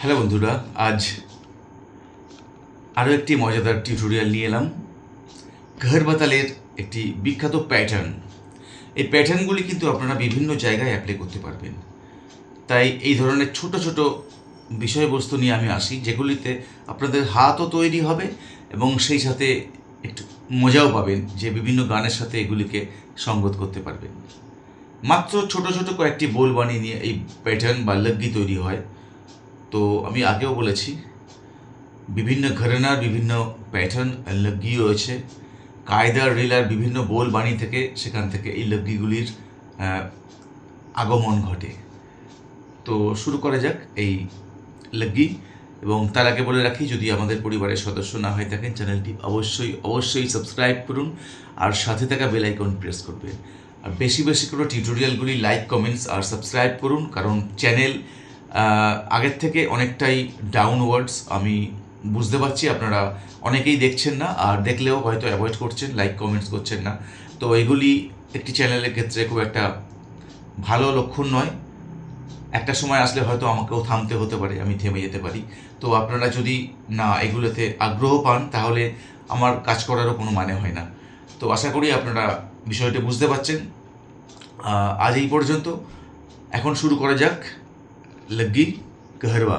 Hello বন্ধুরা, আজ আরও একটি মজাদার টিউটোরিয়াল নিয়ে এলাম। ঘর বাতালের একটি বিখ্যাত প্যাটার্ন এই প্যাটার্নগুলি কিন্তু আপনারা বিভিন্ন জায়গায় অ্যাপ্লাই করতে পারবেন। তাই এই ধরনের ছোট ছোট বিষয়বস্তু নিয়ে আমি আসি, যেগুলিতে আপনাদের হাতও তৈরি হবে এবং সেই সাথে একটু মজাও পাবেন, যে বিভিন্ন গানের সাথে এগুলিকে সঙ্গত করতে পারবেন। মাত্র ছোট ছোট কয়েকটি বোল বানিয়ে নিয়ে এই প্যাটার্ন বা লগ্গি তৈরি হয়। তো আমি আগেও বলেছি, বিভিন্ন ঘরানার বিভিন্ন প্যাটার্ন লগ্গি রয়েছে। কায়দার, রিলার বিভিন্ন বোল বাণী থেকে সেখান থেকে এই লগ্গিগুলির আগমন ঘটে। তো শুরু করা যাক এই লগ্গি। এবং তার আগে বলে রাখি, যদি আমাদের পরিবারের সদস্য না হয়ে থাকেন, চ্যানেলটি অবশ্যই অবশ্যই সাবস্ক্রাইব করুন। আর সাথে থাকা বেল আইকন প্রেস করবেন। আর বেশি বেশি করে টিউটোরিয়ালগুলি লাইক কমেন্টস আর সাবস্ক্রাইব করুন। কারণ চ্যানেল আগের থেকে অনেকটাই ডাউনওয়ার্ডস আমি বুঝতে পারছি, আপনারা অনেকেই দেখছেন না, আর দেখলেও হয়তো অ্যাভয়েড করছেন লাইক কমেন্টস করছেন না। তো এগুলি একটি চ্যানেলের ক্ষেত্রে খুব একটা ভালো লক্ষণ নয়। একটা সময় আসলে হয়তো আমাকেও থামতে হতে পারে, আমি থেমে যেতে পারি। তো আপনারা যদি না এগুলোতে আগ্রহ পান, তাহলে আমার কাজ করারও কোনো মানে হয় না। তো আশা করি আপনারা বিষয়টি বুঝতে পারছেন। আজ এই পর্যন্ত। এখন শুরু করা যাক। लगी कहरवा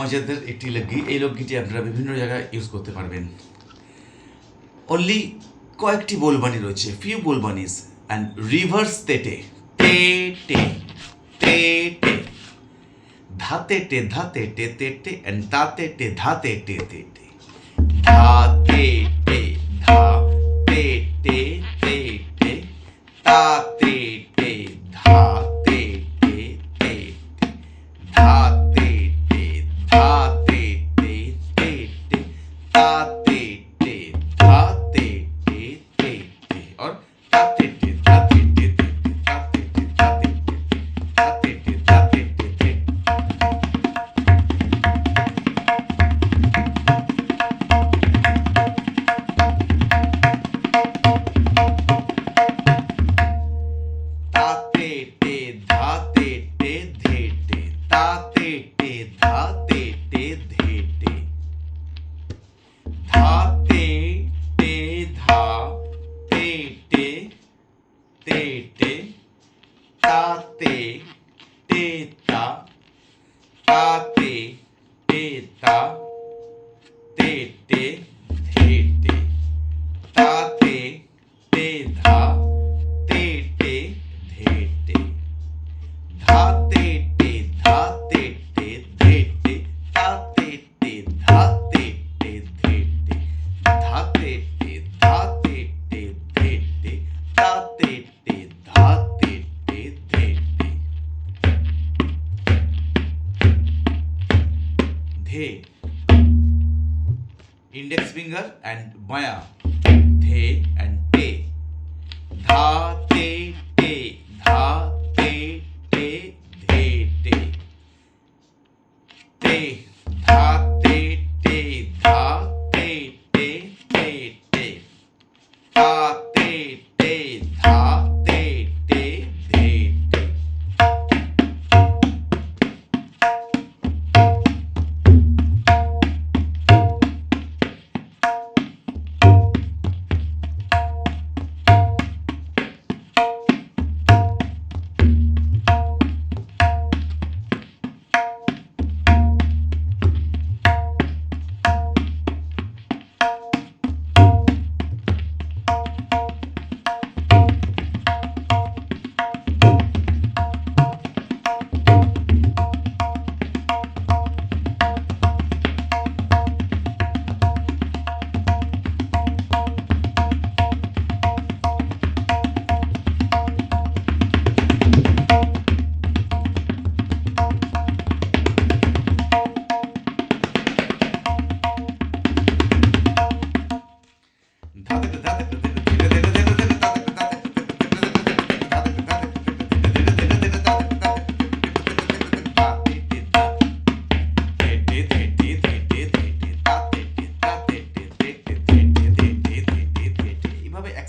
মজাদার একটি লগ্গি এই লগ্গিটি আপনারা বিভিন্ন জায়গায় ইউজ করতে পারবেন। অনলি কয়েকটি বোলবানি রয়েছে। ফিউ বোলবানিস অ্যান্ড রিভার্স তেটে। টে টে টে টে ধাতে টে ধাতে টে তে টে অ্যান্ড তাতে টে ধাতে টে তে টে ধাতে ধে index finger and maya ধে and te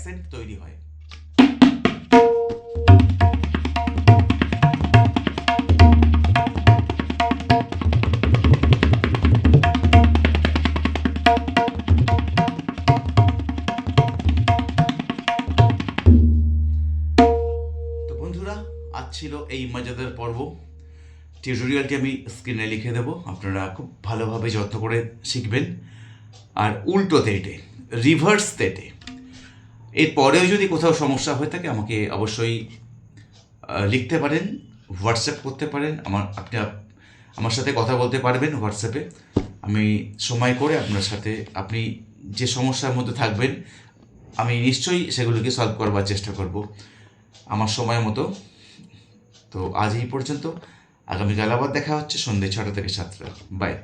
অ্যাক্সেন্ট তৈরি হয়। ছিল এই মজাদার পর্ব। টিউটোরিয়ালটি আমি স্ক্রিনে লিখে দেব, আপনারা খুব ভালোভাবে যত্ন করে শিখবেন। আর উল্টো তেটে, রিভার্স তেটে। এরপরেও যদি কোথাও সমস্যা হয়ে থাকে, আমাকে অবশ্যই লিখতে পারেন হোয়াটসঅ্যাপ করতে পারেন। আমার, আপনি আমার সাথে কথা বলতে পারবেন হোয়াটসঅ্যাপে আমি সময় করে আপনার সাথে, আপনি যে সমস্যার মধ্যে থাকবেন, আমি নিশ্চয়ই সেগুলিকে সলভ করবার চেষ্টা করব আমার সময় মতো। তো আজ এই পর্যন্ত। আগামীকাল আবার দেখা হচ্ছে সন্ধ্যে ছটা থেকে সাতটা। বাই